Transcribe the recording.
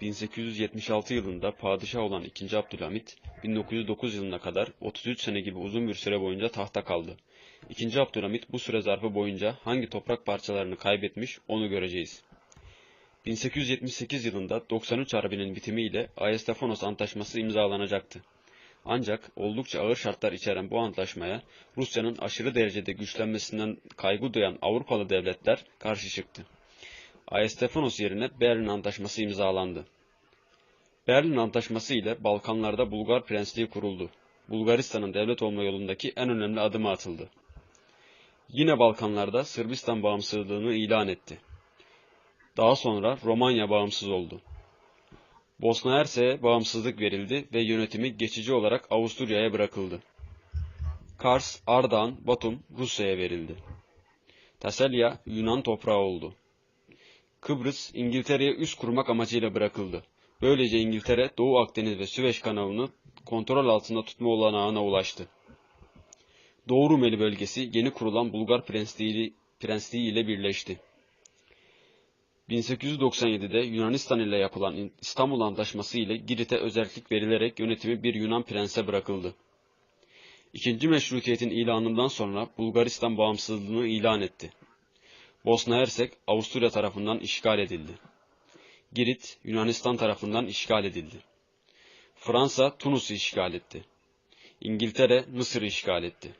1876 yılında padişah olan 2. Abdülhamit, 1909 yılına kadar 33 sene gibi uzun bir süre boyunca tahta kaldı. 2. Abdülhamit bu süre zarfı boyunca hangi toprak parçalarını kaybetmiş onu göreceğiz. 1878 yılında 93 Harbi'nin bitimiyle Ayastıfanos Antlaşması imzalanacaktı. Ancak oldukça ağır şartlar içeren bu antlaşmaya Rusya'nın aşırı derecede güçlenmesinden kaygı duyan Avrupalı devletler karşı çıktı. Ayastıfanos yerine Berlin Antlaşması imzalandı. Berlin Antlaşması ile Balkanlarda Bulgar Prensliği kuruldu. Bulgaristan'ın devlet olma yolundaki en önemli adımı atıldı. Yine Balkanlarda Sırbistan bağımsızlığını ilan etti. Daha sonra Romanya bağımsız oldu. Bosna Hersek'e bağımsızlık verildi ve yönetimi geçici olarak Avusturya'ya bırakıldı. Kars, Ardahan, Batum Rusya'ya verildi. Tasalya Yunan toprağı oldu. Kıbrıs İngiltere'ye üst kurmak amacıyla bırakıldı. Böylece İngiltere Doğu Akdeniz ve Süveyş kanalını kontrol altında tutma olanağına ulaştı. Doğu Rumeli bölgesi yeni kurulan Bulgar Prensliği, Prensliği ile birleşti. 1897'de Yunanistan ile yapılan İstanbul Antlaşması ile Girit'e özellik verilerek yönetimi bir Yunan prense bırakıldı. İkinci meşrutiyetin ilanından sonra Bulgaristan bağımsızlığını ilan etti. Bosna Hersek Avusturya tarafından işgal edildi. Girit Yunanistan tarafından işgal edildi. Fransa Tunus'u işgal etti. İngiltere Mısır'ı işgal etti.